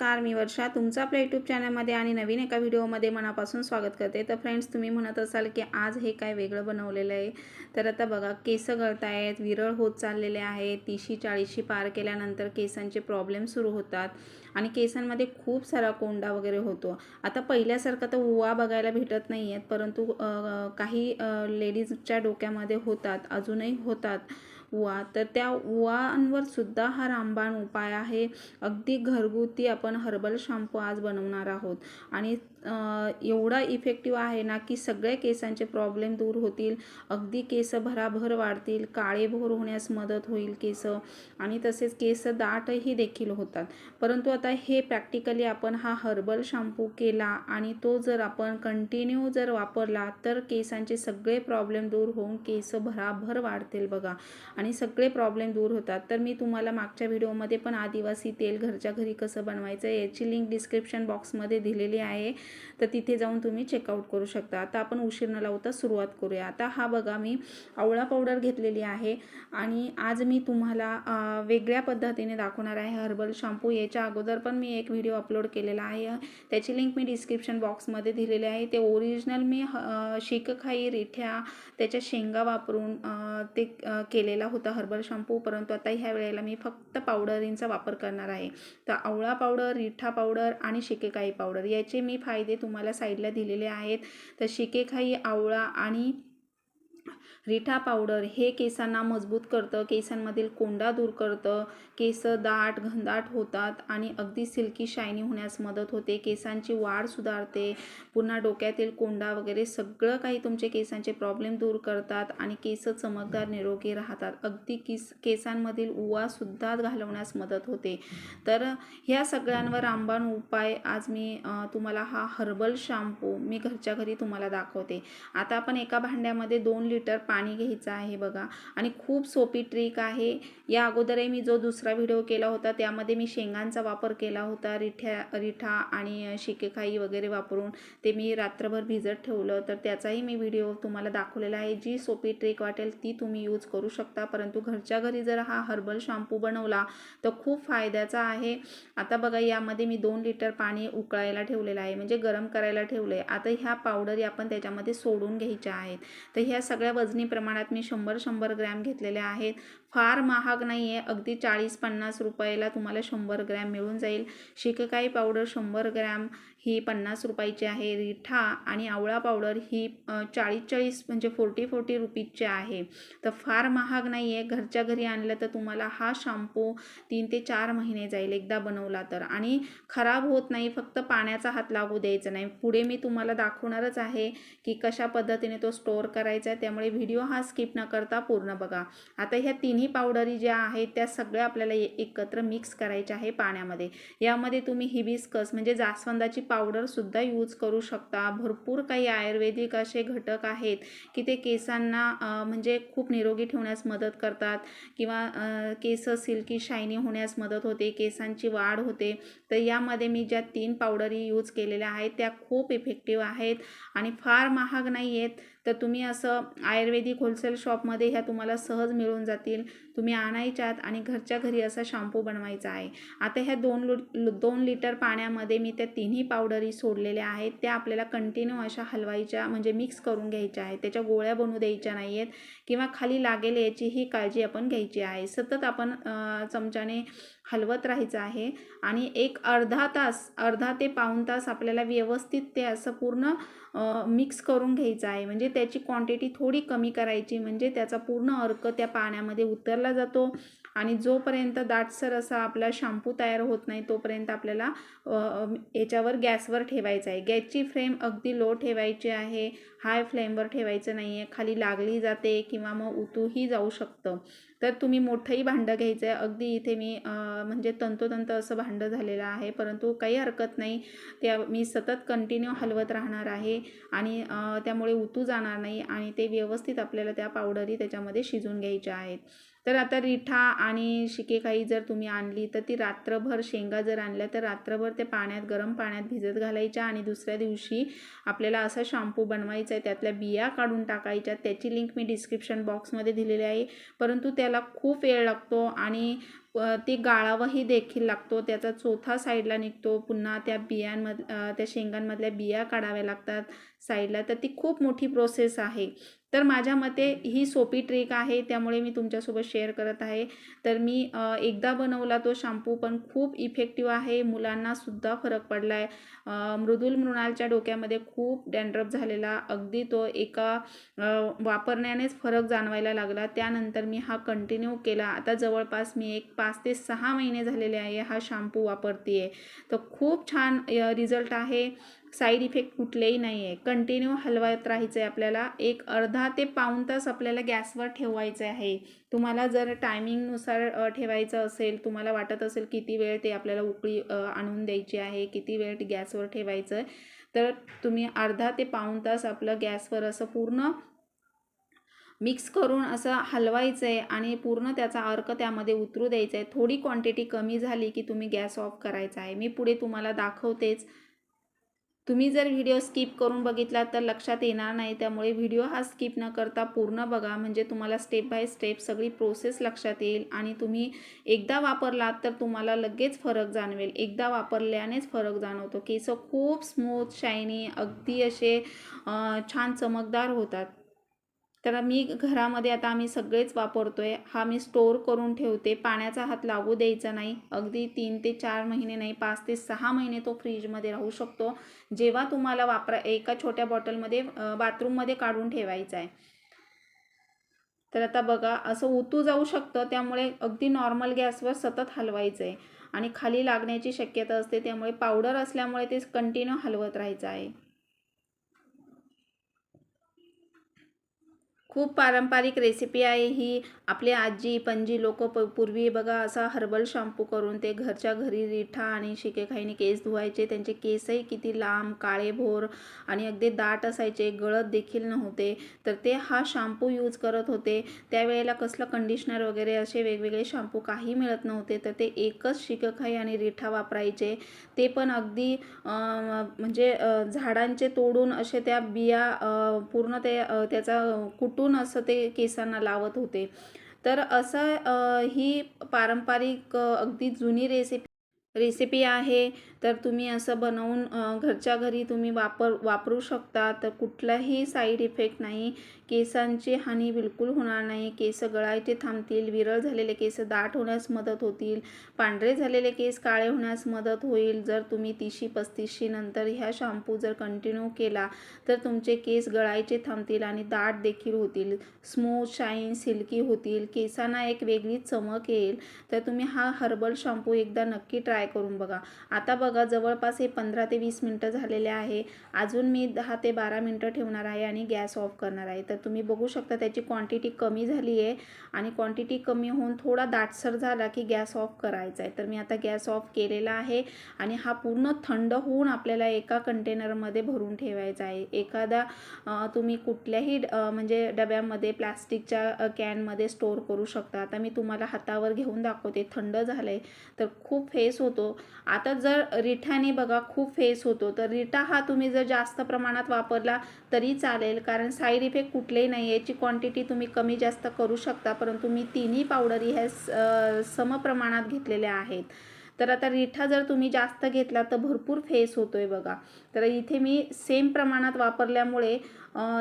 नमस्कार मी वर्षा. तुमचं आपल्या यूट्यूब चॅनलमध्ये आणि नवीन एका व्हिडिओमध्ये मनापासून स्वागत करते. तर फ्रेंड्स तुम्ही म्हणत असाल की आज हे काय वेगळं बनवलेलं आहे. तर आता बघा केस गळत आहेत विरळ होत चाललेले आहेत. तीसशी चाळीशी पार केल्यानंतर केसांचे प्रॉब्लेम सुरू होतात आणि केसांमध्ये खूप सारा कोंडा वगैरे होतो. आता पहिल्यासारखं तर उवा बघायला भेटत नाही आहेत परंतु काही लेडीजच्या डोक्यामध्ये होतात अजूनही होतात. उवा. तर त्या उवांवर सुद्धा हा रामबाण उपाय आहे. अगदी घरगुती आपण हर्बल शॅम्पू आज बनवणार आहोत. आणि एवढा इफेक्टिव्ह आहे ना की सगळे केसांचे प्रॉब्लेम दूर होतील. अगदी केस भराभर वाढतील. काळेभोर होण्यास मदत होईल केस. आणि तसेच केस दाटही देखील होतात. परंतु आता हे प्रॅक्टिकली आपण हा हर्बल शॅम्पू केला आणि तो जर आपण कंटिन्यू जर वापरला तर केसांचे सगळे प्रॉब्लेम दूर होऊन केस भराभर वाढतील बघा. आणि सगळे प्रॉब्लेम दूर होतात. तर मी तुम्हाला मागच्या व्हिडिओमध्ये पण आदिवासी तेल घरच्या घरी कसं बनवायचं याची लिंक डिस्क्रिप्शन बॉक्समध्ये दिलेली आहे. तर तिथे जाऊन तुम्ही चेकआउट करू शकता. आता आपण उशीर न लावता सुरुवात करूया. आता हा बघा मी आवळा पावडर घेतलेली आहे आणि आज मी तुम्हाला वेगळ्या पद्धतीने दाखवणार आहे हर्बल शॅम्पू याच्या अगोदर पण मी एक व्हिडिओ अपलोड केलेला आहे. त्याची लिंक मी डिस्क्रिप्शन बॉक्समध्ये दिलेली आहे. ते ओरिजिनल मी शिकखाई रिठ्या त्याच्या शेंगा वापरून ते केलेला होता हर्बल शॅम्पू परंतु आता ह्या वेळेला मी फक्त पावडरींचा वापर करणार आहे. तर आवळा पावडर रिठा पावडर आणि शिकेकाई पावडर याचे मी फायदे तुम्हाला साईडला दिलेले आहेत. तर शिकेकाई आवळा आणि रिठा पावडर हे केसांना मजबूत करतं केसांमधील कोंडा दूर करतं केस दाट घनदाट होतात आणि अगदी सिल्की शायनी होण्यास मदत होते. केसांची वाढ सुधारते. पुन्हा डोक्यातील कोंडा वगैरे सगळं काही तुमचे केसांचे प्रॉब्लेम दूर करतात आणि केस चमकदार निरोगी राहतात. अगदी किस केसांमधील उवासुद्धा घालवण्यास मदत होते. तर ह्या सगळ्यांवर रामबाण उपाय आज मी तुम्हाला हा हर्बल शॅम्पू मी घरच्या घरी तुम्हाला दाखवते. आता आपण एका भांड्यामध्ये दोन लिटर पाणी पाणी घ्यायचं आहे बघा. आणि खूप सोपी ट्रिक आहे. या अगोदरही मी जो दुसरा व्हिडिओ केला होता त्यामध्ये मी शेंगांचा वापर केला होता रिठ्या रिठा आणि शिकेखाई वगैरे वापरून ते मी रात्रभर भिजत ठेवलं. तर त्याचाही मी व्हिडिओ तुम्हाला दाखवलेला आहे. जी सोपी ट्रिक वाटेल ती तुम्ही यूज करू शकता. परंतु घरच्या घरी जर हा हर्बल शॅम्पू बनवला तर खूप फायद्याचा आहे. आता बघा यामध्ये मी दोन लिटर पाणी उकळायला ठेवलेलं आहे. म्हणजे गरम करायला ठेवलं आहे आता ह्या पावडरी आपण त्याच्यामध्ये सोडून घ्यायच्या आहेत. तर ह्या सगळ्या वजनी प्रमाणात मी शंभर शंभर ग्रॅम घेतलेल्या आहेत. फार महाग नाही आहे अगदी चाळीस पन्नास रुपयाला तुम्हाला शंभर ग्रॅम मिळून जाईल. शिककाई पावडर शंभर ग्रॅम. ही पन्नास रुपयाची आहे रिठा आणि आवळा पावडर ही चाळीस चाळीस म्हणजे फोर्टी फोर्टी रुपीजची आहे. तर फार महाग नाही आहे घरच्या घरी आणलं तर तुम्हाला हा शॅम्पू तीन ते चार महिने जाईल एकदा बनवला तर. आणि खराब होत नाही. फक्त पाण्याचा हात लागू द्यायचा नाही. पुढे मी तुम्हाला दाखवणारच आहे की कशा पद्धतीने तो स्टोअर करायचा आहे. त्यामुळे व्हिडिओ हा स्किप न करता पूर्ण बघा. आता ह्या तिन्ही पावडरी ज्या आहेत त्या सगळ्या आपल्याला ए- एकत्र मिक्स करायच्या आहे पाण्यामध्ये. यामध्ये तुम्ही हिबिस्कस म्हणजे जास्वंदाची पावडरसुद्धा यूज करू शकता. भरपूर काही आयुर्वेदिक असे घटक आहेत की ते केसांना म्हणजे खूप निरोगी ठेवण्यास मदत करतात किंवा केस सिल्की शायनी होण्यास मदत होते केसांची वाढ होते. तर यामध्ये मी ज्या तीन पावडरी यूज केलेल्या आहेत त्या खूप इफेक्टिव्ह आहेत आणि फार महाग नाही आहेत तर तुम्ही असं आयुर्वेदिक होलसेल शॉपमध्ये ह्या तुम्हाला सहज मिळून जातील. तुम्ही आणायच्यात आणि घरच्या घरी असा शॅम्पू बनवायचा आहे. आता ह्या दोन लु दोन लिटर पाण्यामध्ये मी त्या तिन्ही पावडरी सोडलेल्या आहेत. त्या आपल्याला कंटिन्यू अशा हलवायच्या म्हणजे मिक्स करून घ्यायच्या आहेत. त्याच्या गोळ्या बनवू द्यायच्या नाही आहेत किंवा खाली लागेल याची ही काळजी आपण घ्यायची आहे. सतत आपण चमच्याने हलवत राहायचं आहे. आणि एक अर्धा तास अर्धा ते पाऊण तास आपल्याला व्यवस्थित ते असं पूर्ण मिक्स करून घ्यायचं आहे. म्हणजे त्याची क्वांटिटी थोडी कमी करायची. म्हणजे त्याचा पूर्ण अर्क त्या पाण्यामध्ये उतरला जातो. आणि जोपर्यंत दाटसर असा आपला शॅम्पू तयार होत नाही तोपर्यंत आपल्याला याच्यावर गॅसवर ठेवायचं आहे. गॅसची फ्लेम अगदी लो ठेवायची आहे. हाय फ्लेमवर ठेवायचं नाही आहे खाली लागली जाते किंवा मग उतूही जाऊ शकतं. तर तुम्ही मोठंही भांडं घ्यायचं आहे अगदी इथे मी म्हणजे तंतोतंत असं भांडं झालेलं आहे. परंतु काही हरकत नाही. त्या मी सतत कंटिन्यू हलवत राहणार आहे आणि त्यामुळे उतू जाणार नाही आणि ते व्यवस्थित आपल्याला त्या पावडरी त्याच्यामध्ये शिजून घ्यायच्या आहेत. तर आता रिठा आणि शिकेकाई जर तुम्ही आणली तर ती रात्रभर शेंगा जर आणल्या तर रात्रभर ते पाण्यात गरम पाण्यात भिजत घालायच्या आणि दुसऱ्या दिवशी आपल्याला असा शॅम्पू बनवायचा आहे त्यातल्या बिया काढून टाकायच्या. त्याची लिंक मी डिस्क्रिप्शन बॉक्समध्ये दिलेली आहे. परंतु त्याला खूप वेळ लागतो आणि ते ती देखील लागतो. त्याचा चोथा साईडला निघतो. पुन्हा त्या बियांमध त्या शेंगांमधल्या बिया काढाव्या लागतात साईडला तर ती खूप मोठी प्रोसेस आहे. तर माझ्या मते ही सोपी ट्रिक आहे त्यामुळे मी तुमच्यासोबत शेअर करत आहे. तर मी एकदा बनवला तो शॅम्पू पण खूप इफेक्टिव्ह आहे मुलांनासुद्धा फरक पडला आहे मृदुल मृणालच्या डोक्यामध्ये खूप डॅन्ड्रप झालेला अगदी तो एका वापरण्यानेच फरक जाणवायला लागला. त्यानंतर मी हा कंटिन्यू केला. आता जवळपास मी एक पाच ते सहा महिने झालेले आहे हा शॅम्पू वापरते आहे तर खूप छान रिझल्ट आहे. साईड इफेक्ट कुठलेही नाही आहे. कंटिन्यू हलवत राहायचं आहे आपल्याला. एक अर्धा ते पाऊण तास आपल्याला गॅसवर ठेवायचं आहे. तुम्हाला जर टायमिंगनुसार ठेवायचं असेल तुम्हाला वाटत असेल किती वेळ ते आपल्याला उकळी आणून द्यायची आहे किती वेळ गॅसवर ठेवायचं आहे तर तुम्ही अर्धा ते पाऊण तास आपलं गॅसवर असं पूर्ण मिक्स करून असं हलवायचं आहे आणि पूर्ण त्याचा अर्क त्यामध्ये उतरू द्यायचा आहे थोडी क्वांटिटी कमी झाली की तुम्ही गॅस ऑफ करायचा आहे. मी पुढे तुम्हाला दाखवतेच. तुम्ही जर व्हिडिओ स्किप करून बघितला तर लक्षात येणार नाही. त्यामुळे व्हिडिओ हा स्किप न करता पूर्ण बघा. म्हणजे तुम्हाला स्टेप बाय स्टेप सगळी प्रोसेस लक्षात येईल. आणि तुम्ही एकदा वापरलात तर तुम्हाला लगेच फरक जाणवेल. एकदा वापरल्यानेच फरक जाणवतो केस खूप स्मूथ शायनी अगदी असे छान चमकदार होतात. तर मी घरामध्ये आता आम्ही सगळेच वापरतो आहे हा मी स्टोअर करून ठेवते. पाण्याचा हात लागू द्यायचा नाही. अगदी तीन ते चार महिने नाही पाच ते सहा महिने तो फ्रीजमध्ये राहू शकतो. जेव्हा तुम्हाला वापरा एका छोट्या बॉटलमध्ये बाथरूममध्ये काढून ठेवायचा आहे. तर आता बघा असं उतू जाऊ शकतं. त्यामुळे अगदी नॉर्मल गॅसवर सतत हलवायचं आहे. आणि खाली लागण्याची शक्यता असते. त्यामुळे पावडर असल्यामुळे ते कंटिन्यू हलवत राहायचं आहे. खूप पारंपरिक रेसिपी आहे ही. आपली आजी पणजी लोक प पूर्वी बघा असा हर्बल शॅम्पू करून ते घरच्या घरी रिठा आणि शिकेखाईने केस धुवायचे. त्यांचे केसही किती लांब काळे भोर आणि अगदी दाट असायचे. गळत देखील नव्हते. तर ते हा शॅम्पू यूज करत होते. त्यावेळेला कसलं कंडिशनर वगैरे असे वेगवेगळे शॅम्पू काही मिळत नव्हते. तर ते एकच शिकेखाई आणि रिठा वापरायचे. ते पण अगदी म्हणजे झाडांचे तोडून असे त्या बिया पूर्ण ते त्याचा कुटून असं ते केसांना लावत होते. तर असं ही पारंपरिक अगदी जुनी रेसिपी रेसिपी आहे तर तुम्ही असं बनवून घरच्या घरी तुम्ही वापर वापरू शकता. तर कुठलाही साईड इफेक्ट नाही. केसांची हानी बिलकुल होणार नाही. केस गळायचे थांबतील विरळ झालेले केस दाट होण्यास मदत होतील पांढरे झालेले केस काळे होण्यास मदत होईल. जर तुम्ही तिशी पस्तीसशी नंतर ह्या शॅम्पू जर कंटिन्यू केला तर तुमचे केस गळायचे थांबतील आणि दाट देखील होतील. स्मूथ शाईन सिल्की होतील. केसांना एक वेगळी चमक येईल. तर तुम्ही हा हर्बल शॅम्पू एकदा नक्की ट्राय करून बघा. आता बघा जवळपास हे पंधरा ते वीस मिनटं झालेले आहे. अजून मी दहा ते बारा मिनटं ठेवणार आहे आणि गॅस ऑफ करणार आहे. तर तुम्ही बघू शकता त्याची क्वांटिटी कमी झाली आहे. आणि क्वांटिटी कमी होऊन थोडा दाटसर झाला की गॅस ऑफ करायचा आहे. तर मी आता गॅस ऑफ केलेला आहे आणि हा पूर्ण थंड होऊन आपल्याला एका कंटेनरमध्ये भरून ठेवायचा आहे. एखादा तुम्ही कुठल्याही म्हणजे डब्यामध्ये प्लास्टिकच्या कॅनमध्ये स्टोअर करू शकता. आता मी तुम्हाला हातावर घेऊन दाखवते. थंड झालं आहे तर खूप फेस होतो. आता जर रिठाने बघा खूप फेस होतो. तर रिठा हा तुम्ही जर जास्त प्रमाणात वापरला तरी चालेल. कारण साईड इफेक्ट कुठलेही नाही याची क्वांटिटी तुम्ही कमी जास्त करू शकता. परंतु मी तिन्ही पावडरी ह्या समप्रमाणात घेतलेल्या आहेत. तर आता रिठा जर तुम्ही जास्त घेतला तर भरपूर फेस होतोय बघा. तर इथे मी सेम प्रमाणात वापरल्यामुळे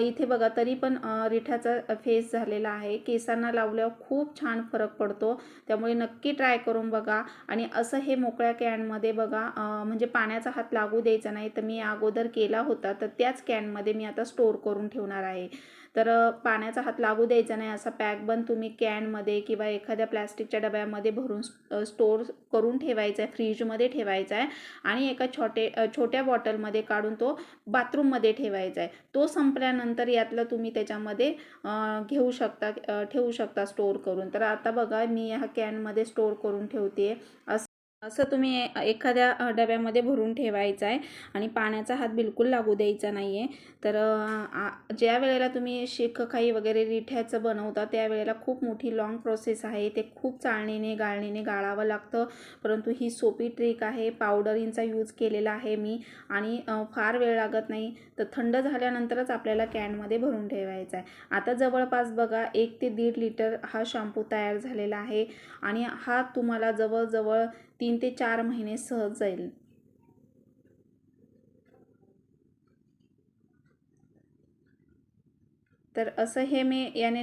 इथे बघा तरी पण रिठाचा फेस झालेला आहे. केसांना लावल्यावर खूप छान फरक पडतो. त्यामुळे नक्की ट्राय करून बघा. आणि असं हे मोकळ्या कॅनमध्ये बघा म्हणजे पाण्याचा हात लागू द्यायचा नाही तर मी अगोदर केला होता तर त्याच कॅनमध्ये मी आता स्टोअर करून ठेवणार आहे. तर पाण्याचा हात लागू द्यायचा नाही असा पॅक बंद तुम्ही कॅनमध्ये किंवा एखाद्या प्लॅस्टिकच्या डब्यामध्ये भरून स्टोअर करून ठेवायचा आहे फ्रीजमध्ये ठेवायचा आहे आणि एका छोटे छोट्या बॉटलमध्ये काढून तो बाथरूममध्ये ठेवायचा आहे तो संपल्यानंतर यातलं तुम्ही त्याच्यामध्ये घेऊ शकता ठेवू शकता स्टोअर करून. तर आता बघा मी ह्या कॅनमध्ये स्टोअर करून ठेवते असं असं तुम्ही ए- एखाद्या डब्यामध्ये भरून ठेवायचं आहे आणि पाण्याचा हात बिलकुल लागू द्यायचा नाही आहे तर आ- ज्या वेळेला तुम्ही शेकखाई वगैरे रिठ्याचं बनवता त्यावेळेला खूप मोठी लाँग प्रोसेस आहे. ते खूप चाळणीने गाळणीने गाळावं लागतं. परंतु ही सोपी ट्रिक आहे. पावडरींचा यूज केलेला आहे मी आणि फार वेळ लागत नाही. तर थंड झाल्यानंतरच आपल्याला कॅनमध्ये भरून ठेवायचा आहे. आता जवळपास बघा एक ते दीड लिटर हा शॅम्पू तयार झालेला आहे आणि हा तुम्हाला जवळजवळ तीन तीन ते चार महिने सहज जाईल. तर असं हे मी याने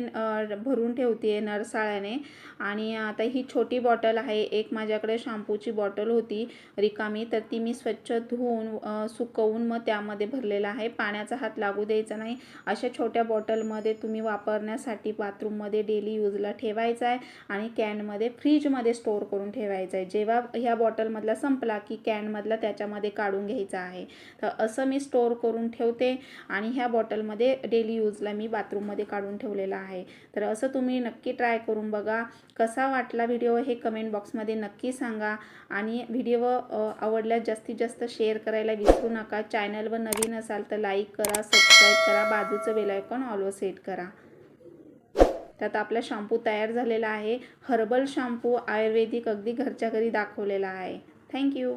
भरून ठेवते नरसाळ्याने. आणि आता ही छोटी बॉटल आहे. एक माझ्याकडे शॅम्पूची बॉटल होती रिकामी. तर ती मी स्वच्छ धुवून सुकवून मग त्यामध्ये भरलेला आहे. पाण्याचा हात लागू द्यायचा नाही. अशा छोट्या बॉटलमध्ये तुम्ही वापरण्यासाठी बाथरूममध्ये डेली यूजला ठेवायचा आहे आणि कॅनमध्ये फ्रीजमध्ये स्टोअर करून ठेवायचा आहे. जेव्हा ह्या बॉटलमधला संपला की कॅनमधला त्याच्यामध्ये काढून घ्यायचा आहे. तर असं मी स्टोअर करून ठेवते आणि ह्या बॉटलमध्ये डेली यूजला मी बाथरूममध्ये काढून ठेवलेला आहे. तर असं तुम्ही नक्की ट्राय करून बघा. कसा वाटला व्हिडिओ हे कमेंट बॉक्समध्ये नक्की सांगा. आणि व्हिडिओ आवडल्यास जास्तीत जास्त शेअर करायला विसरू नका. चॅनलवर नवीन असाल तर लाईक करा सबस्क्राईब करा बाजूचं बेलायकॉन ऑलवर सेट करा. त्यात आपला शॅम्पू तयार झालेला आहे. हर्बल शॅम्पू आयुर्वेदिक अगदी घरच्या घरी दाखवलेला आहे. थँक्यू